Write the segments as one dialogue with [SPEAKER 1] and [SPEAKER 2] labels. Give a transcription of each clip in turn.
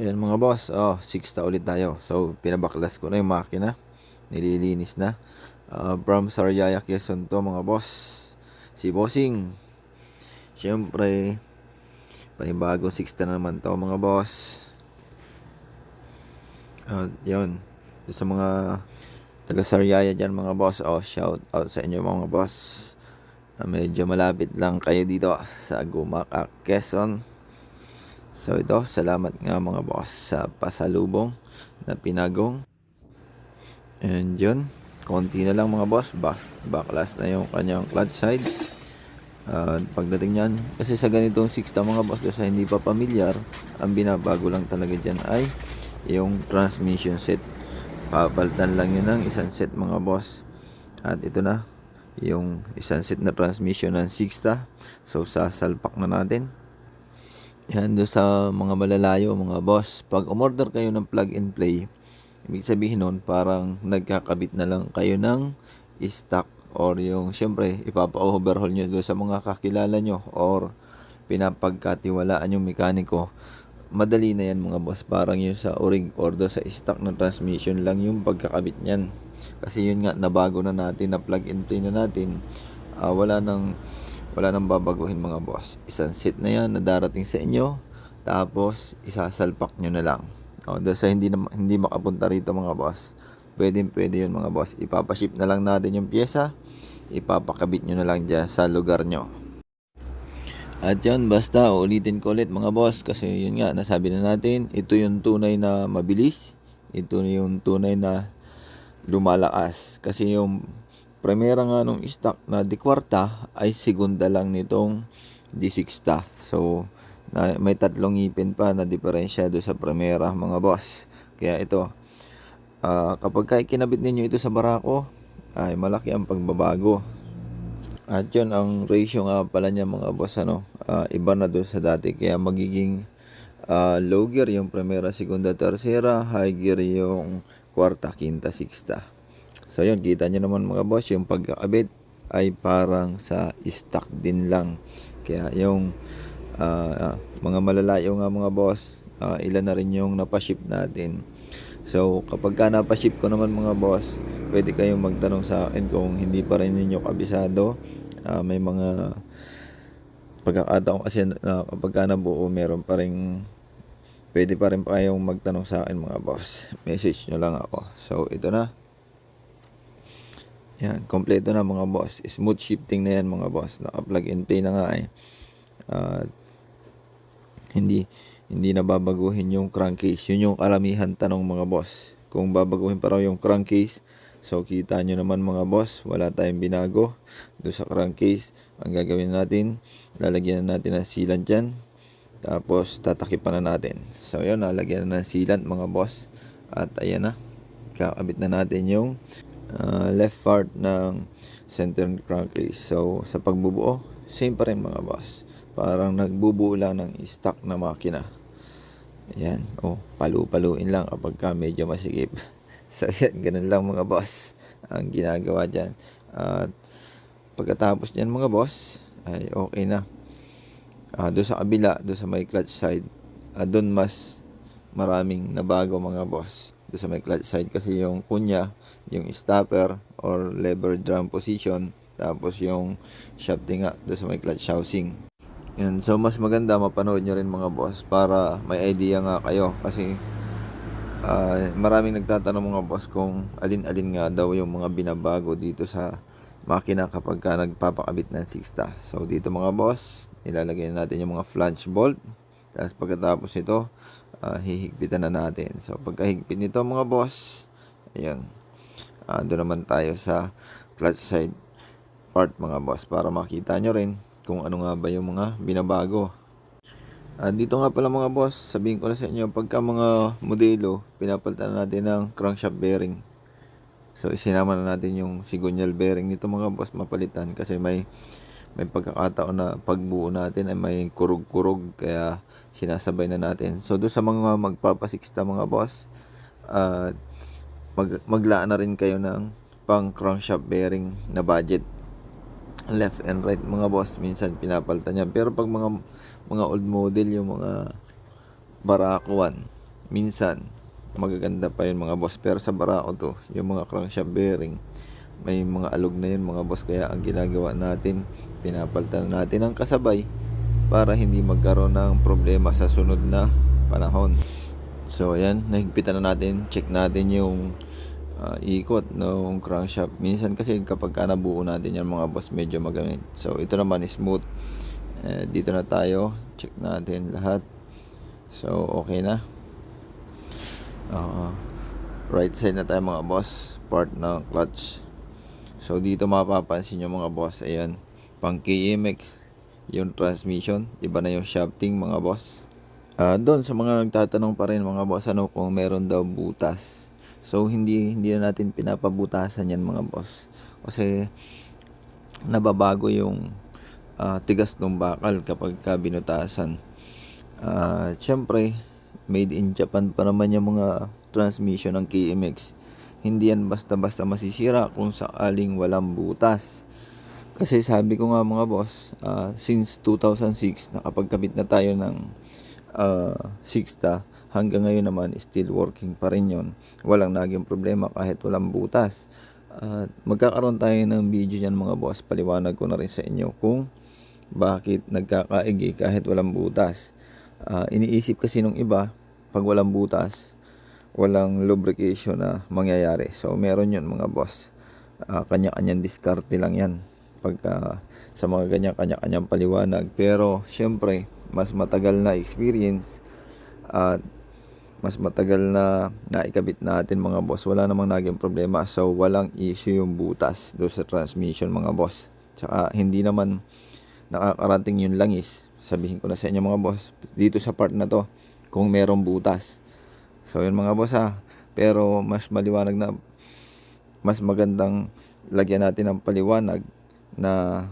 [SPEAKER 1] Ayan mga boss, oh, 6 ulit tayo. So, pinabaklas ko na yung makina. Nililinis na. Uh, from Sariaya, Quezon to mga boss. Si Bossing. Siyempre, panibago 6 na naman to mga boss. At yun. Sa mga taga Sariaya dyan mga boss. Oh, shout out sa inyo mga boss. Ah, medyo malapit lang kayo dito sa Gumaca, Quezon. So ito, salamat nga mga boss sa pasalubong na pinagong. And yun, konti na lang mga boss, back, backlash na yung kanyang clutch side. Uh, pagdating niyan, kasi sa ganitong 6 na mga boss, sa hindi pa pamilyar, ang binabago lang talaga dyan ay yung transmission set. Papalitan lang yun ng isang set mga boss. At ito na, yung isang set na transmission ng 6 So sasalpak na natin. Yan doon sa mga malalayo mga boss. Pag umorder kayo ng plug and play, ibig sabihin nun parang nagkakabit na lang kayo ng stock or yung syempre ipapa-overhaul nyo doon sa mga kakilala nyo or pinapagkatiwalaan yung mekaniko. Madali na yan mga boss. Parang yung sa orig order sa stock ng transmission lang yung pagkakabit niyan. Kasi yun nga nabago na natin na plug and play na natin. Uh, wala nang wala nang babaguhin mga boss. Isang set na yan na darating sa inyo. Tapos, isasalpak nyo na lang. O, dahil sa hindi, na, hindi makapunta rito mga boss. Pwede, pwede yun mga boss. Ipapaship na lang natin yung pyesa. Ipapakabit nyo na lang dyan sa lugar nyo. At yun, basta ulitin ko ulit mga boss. Kasi yun nga, nasabi na natin. Ito yung tunay na mabilis. Ito yung tunay na lumalakas. Kasi yung Primera nga nung stock na di kwarta ay segunda lang nitong di sixta. So, na, may tatlong ngipin pa na diferensya do sa primera mga boss. Kaya ito, uh, kapag kaya kinabit ninyo ito sa barako, ay malaki ang pagbabago. At yun, ang ratio nga pala niya mga boss, ano, uh, iba na doon sa dati. Kaya magiging uh, low gear yung primera, segunda, tercera, high gear yung kwarta, quinta, sixta. So yun, kita nyo naman mga boss, yung pagkakabit ay parang sa stock din lang. Kaya yung uh, mga malalayo nga mga boss, uh, ilan na rin yung napaship natin. So kapag ka napaship ko naman mga boss, pwede kayong magtanong sa akin kung hindi pa rin ninyo kabisado. Uh, may mga pagkakataon kasi uh, kapag ka nabuo, meron pa rin pwede pa rin pa kayong magtanong sa akin mga boss. Message nyo lang ako. So ito na. Yan, kompleto na mga boss. Smooth shifting na yan mga boss. Naka-plug and play na nga eh. Uh, hindi hindi na babaguhin yung crankcase. Yun yung karamihan tanong mga boss. Kung babaguhin pa raw yung crankcase, so kita nyo naman mga boss, wala tayong binago doon sa crankcase. Ang gagawin natin, lalagyan na natin ng sealant dyan. Tapos tatakipan na natin. So yun, lalagyan na ng sealant mga boss. At ayan na, kakabit na natin yung uh, left part ng center crankcase. So, sa pagbubuo, same pa rin mga boss. Parang nagbubuo lang ng stock na makina. Ayan. Oh, palu-paluin lang kapag ka medyo masigip. so, yan. Ganun lang mga boss ang ginagawa dyan. At pagkatapos dyan mga boss, ay okay na. Uh, doon sa kabila, doon sa may clutch side, uh, doon mas maraming nabago mga boss doon sa may clutch side kasi yung kunya, yung stopper or lever drum position, tapos yung shafting nga doon sa may clutch housing. Yan. So, mas maganda mapanood nyo rin mga boss para may idea nga kayo kasi uh, maraming nagtatanong mga boss kung alin-alin nga daw yung mga binabago dito sa makina kapag ka nagpapakabit ng 6 So, dito mga boss, nilalagay natin yung mga flange bolt. Tapos pagkatapos ito, uh, hihigpitan na natin. So, pagkahigpit nito mga boss, ayan, uh, doon naman tayo sa clutch side part mga boss para makita nyo rin kung ano nga ba yung mga binabago. Uh, dito nga pala mga boss, sabihin ko na sa inyo, pagka mga modelo, pinapalitan na natin ng crankshaft bearing. So, isinama na natin yung sigunyal bearing nito mga boss mapalitan kasi may may pagkakataon na pagbuo natin ay may kurog-kurog kaya sinasabay na natin. So doon sa mga magpapasiksta mga boss, uh, mag maglaan na rin kayo ng pang crankshaft bearing na budget. Left and right mga boss minsan pinapalitan yan pero pag mga mga old model yung mga Barako 1 minsan magaganda pa yun mga boss. Pero sa Barao to yung mga crankshaft bearing may mga alog na yun mga boss. Kaya ang ginagawa natin pinapalitan natin ang kasabay para hindi magkaroon ng problema sa sunod na panahon. So ayan nahigpitan na natin. Check natin yung ah, ikot ng crankshaft minsan kasi kapag ka nabuo natin yan mga boss medyo magamit. So ito naman smooth. Eh, dito na tayo. Check natin lahat. So okay na. Ah, right side na tayo mga boss. Part ng clutch. So dito mapapansin nyo mga boss. Ayan. Pang KMX yung transmission iba na yung shafting mga boss Ah, doon sa mga nagtatanong pa rin mga boss ano kung meron daw butas so hindi hindi na natin pinapabutasan yan mga boss kasi nababago yung ah, tigas ng bakal kapag ka binutasan Ah, syempre, made in Japan pa naman yung mga transmission ng KMX. Hindi yan basta-basta masisira kung sakaling walang butas. Kasi sabi ko nga mga boss, ah, since 2006, nakapagkabit na tayo ng ah, Sixta, hanggang ngayon naman still working pa rin yun. Walang naging problema kahit walang butas. At magkakaroon tayo ng video niyan mga boss, paliwanag ko na rin sa inyo kung bakit nagkakaigi kahit walang butas. Ah, iniisip kasi nung iba, pag walang butas, walang lubrication na mangyayari. So, meron yun mga boss. Ah, kanya-kanyang diskarte lang yan. Pagka sa mga ganyan kanya-kanyang paliwanag. Pero, syempre, mas matagal na experience at mas matagal na naikabit natin mga boss. Wala namang naging problema. So, walang issue yung butas do sa transmission mga boss. Tsaka, hindi naman nakakarating yung langis. Sabihin ko na sa inyo mga boss, dito sa part na to, kung merong butas. So yun mga boss ha. Pero mas maliwanag na, mas magandang lagyan natin ng paliwanag na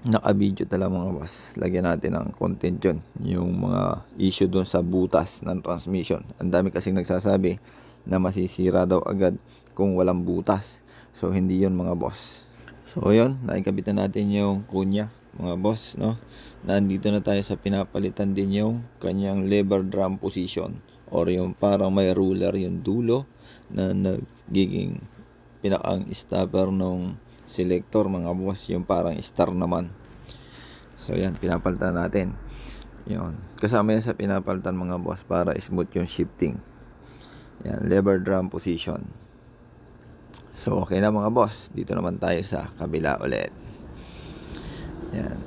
[SPEAKER 1] naka-video talaga mga boss. Lagyan natin ng content yun. Yung mga issue doon sa butas ng transmission. Ang dami kasing nagsasabi na masisira daw agad kung walang butas. So hindi yun mga boss. So yun, naikabitan natin yung kunya mga boss, no? Nandito na tayo sa pinapalitan din yung kanyang lever drum position or yung parang may ruler yung dulo na nagiging pinakang stopper nung selector mga boss, yung parang star naman. So yan, pinapalitan natin. Yun. Kasama yan sa pinapalitan mga boss para smooth yung shifting. Yan, lever drum position. So, okay na mga boss. Dito naman tayo sa kabila ulit. Yan.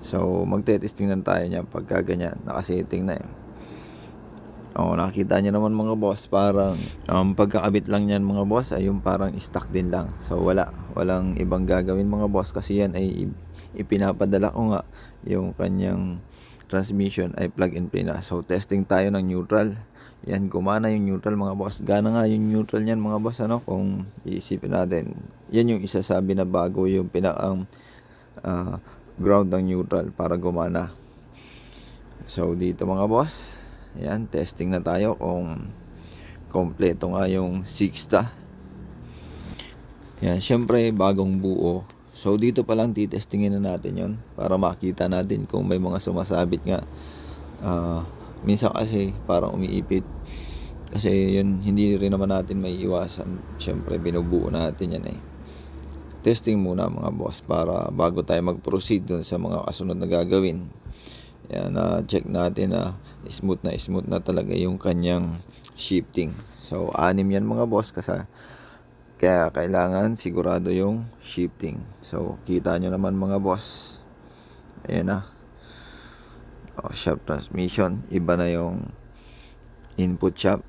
[SPEAKER 1] So, magte-testing lang tayo niya pagka ganyan. Nakasetting na eh. Oo, nakita niyo naman mga boss, parang um, pagkakabit lang niyan mga boss ay yung parang stuck din lang. So, wala. Walang ibang gagawin mga boss kasi yan ay ipinapadala ko nga yung kanyang transmission ay plug and play na. So, testing tayo ng neutral. Yan, gumana yung neutral mga boss. Gana nga yung neutral niyan mga boss, ano, kung iisipin natin. Yan yung isasabi na bago yung pinakang ah, ground ng neutral para gumana. So, dito mga boss, yan, testing na tayo kung kompleto nga yung sixta. Yan, syempre, bagong buo. So, dito pa lang titestingin na natin yon para makita natin kung may mga sumasabit nga. Ah, minsan kasi parang umiipit. Kasi yun, hindi rin naman natin may iwasan. Syempre, binubuo natin yan eh. Testing muna mga boss para bago tayo mag-proceed dun sa mga kasunod na gagawin. Yan, na check natin na smooth na smooth na talaga yung kanyang shifting. So, anim yan mga boss kasi kaya kailangan sigurado yung shifting. So, kita nyo naman mga boss. Ayan na. Oh, shaft transmission. Iba na yung input shaft.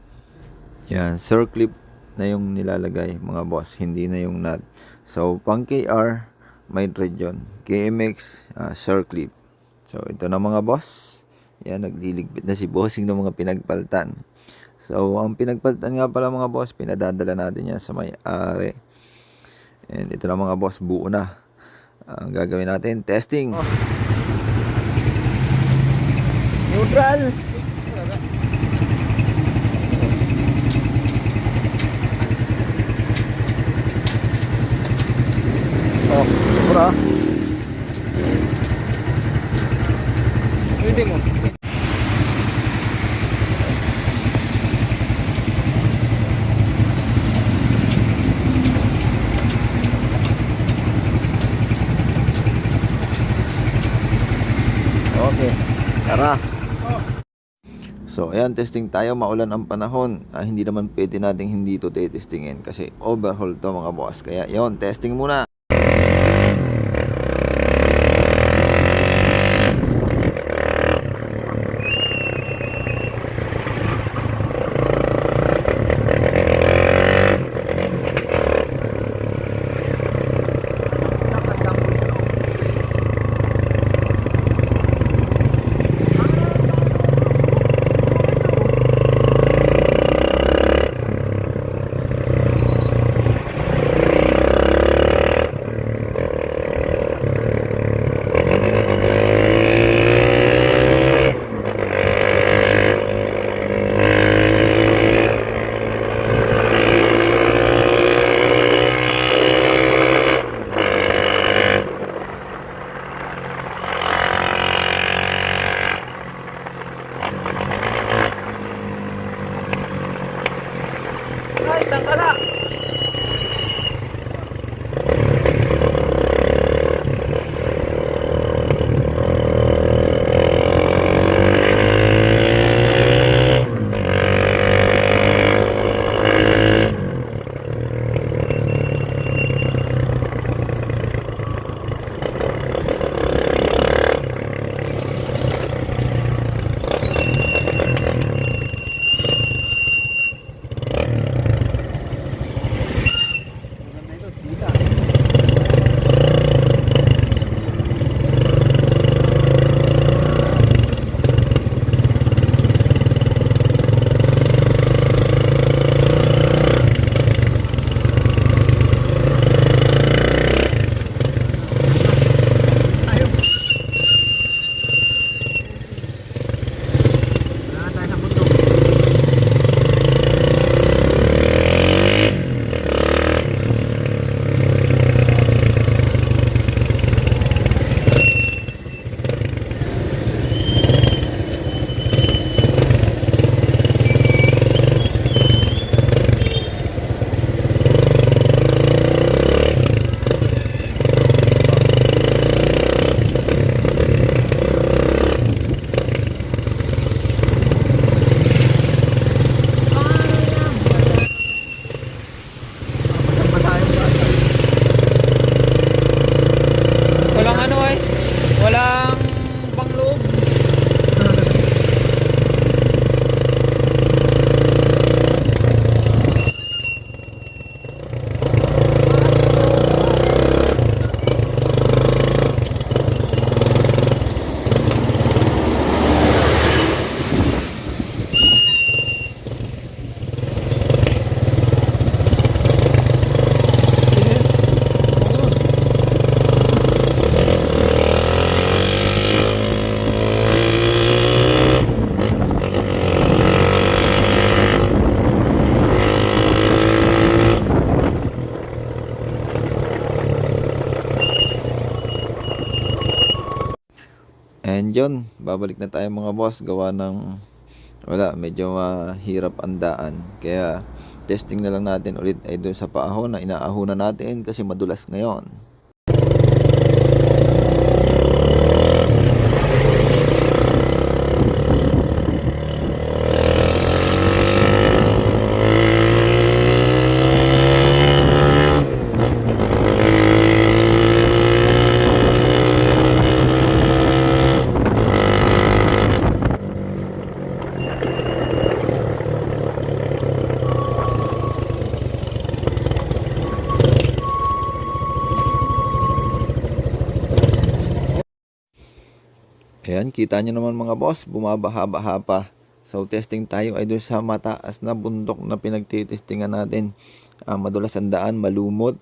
[SPEAKER 1] Yan, circlip na yung nilalagay mga boss. Hindi na yung nut. So, pang KR, may thread yun. KMX, uh, circlip. So, ito na mga boss. Yan, nagliligpit na si bossing ng mga pinagpaltan. So, ang pinagpalitan nga pala mga boss, pinadadala natin yan sa may-ari. And ito na mga boss, buo na. Ang gagawin natin, testing. Neutral! Oh, sobra.
[SPEAKER 2] building mo. Okay. Tara.
[SPEAKER 1] So, ayan, testing tayo. Maulan ang panahon. Ah, hindi naman pwede nating hindi ito testingin kasi overhaul to mga boss. Kaya, yon testing muna. Yun, babalik na tayo mga boss. Gawa ng, wala, medyo mahirap ang daan. Kaya, testing na lang natin ulit ay doon sa paahon na inaahon na natin kasi madulas ngayon. Ayan, kita nyo naman mga boss, bumabaha-baha pa. So, testing tayo ay doon sa mataas na bundok na pinagtitestingan natin. Ah, madulas ang daan, malumot.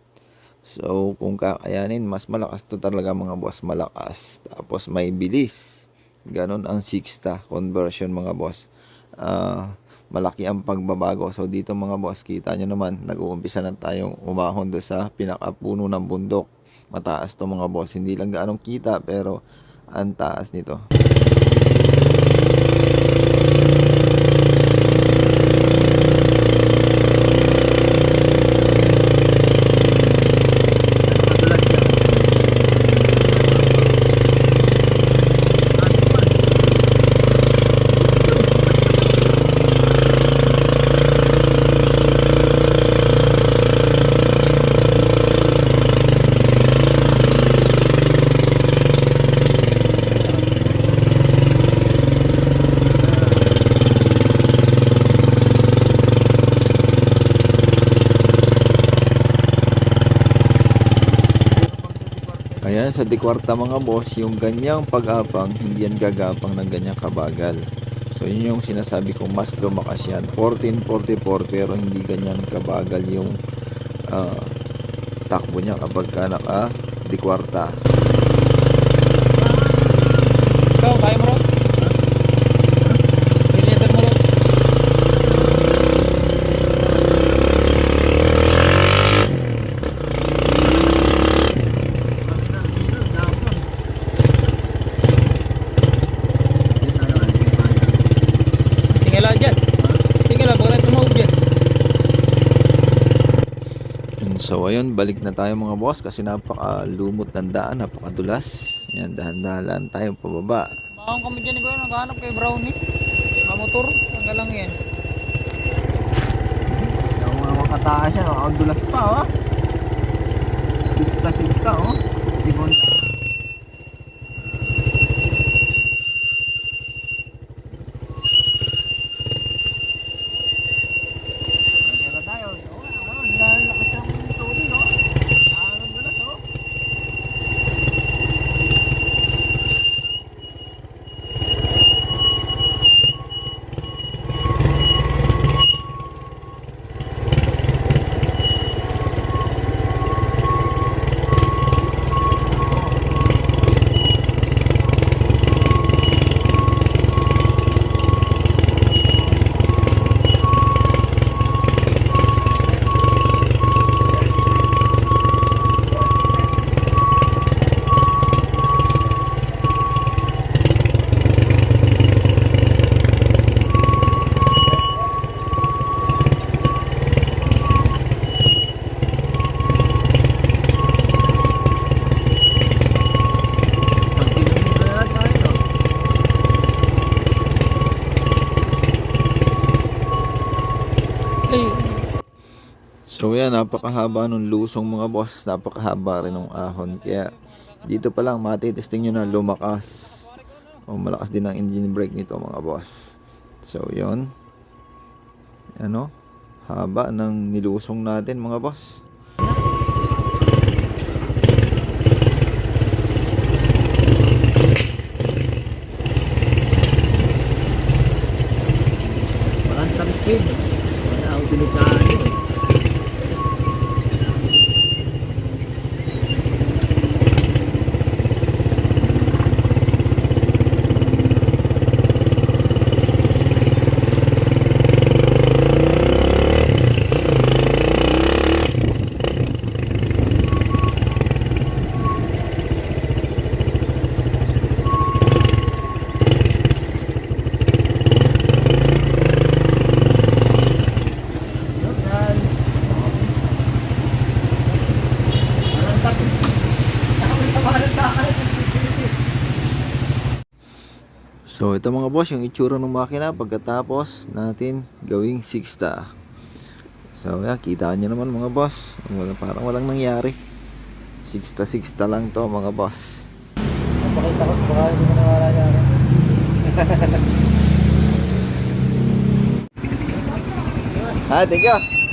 [SPEAKER 1] So, kung kakayanin, mas malakas to talaga mga boss, malakas. Tapos may bilis. Ganon ang 6 conversion mga boss. Ah, malaki ang pagbabago. So, dito mga boss, kita nyo naman, nag-uumpisa na tayong umahon doon sa pinakapuno ng bundok. Mataas to mga boss. Hindi lang gaanong kita, pero ang taas nito. Sa Dikwarta mga boss, yung ganyang pag-apang, hindi yan gagapang ng ganyang kabagal. So yun yung sinasabi kong mas lumakas yan. 1444 pero hindi ganyan kabagal yung ah, takbo niya kapag ka naka Dikwarta.
[SPEAKER 2] Ikaw, kaya mo ron? Kilometer mo ron? Tingala dyan. Tingala, bakit tumawag dyan?
[SPEAKER 1] And so ayun, balik na tayo mga boss kasi napakalumot ng daan, napakadulas. Yan, dahan-dahan lang tayo pababa.
[SPEAKER 2] Makang kami dyan ni Kuya, naghahanap kay Brownie. Mga motor, hanggang lang yan.
[SPEAKER 1] Yung mga makataas yan, ang dulas pa, oh. Sixta, sixta, oh. Simonda. So yan, napakahaba nung lusong mga boss. Napakahaba rin ng ahon. Kaya dito pa lang matitesting nyo na lumakas. O malakas din ang engine brake nito mga boss. So yon Ano? Haba ng nilusong natin mga boss.
[SPEAKER 3] Top speed. Wala ang delikado. Walang top speed. Takot sa mga nagkakalat.
[SPEAKER 1] So ito mga boss, yung itsura ng makina pagkatapos natin gawing 6 So yan, kita nyo naman mga boss. Wala, parang walang nangyari. 6 6 lang to mga boss.
[SPEAKER 3] Napakita ko baka hindi mo nawala.
[SPEAKER 1] Ha, thank you.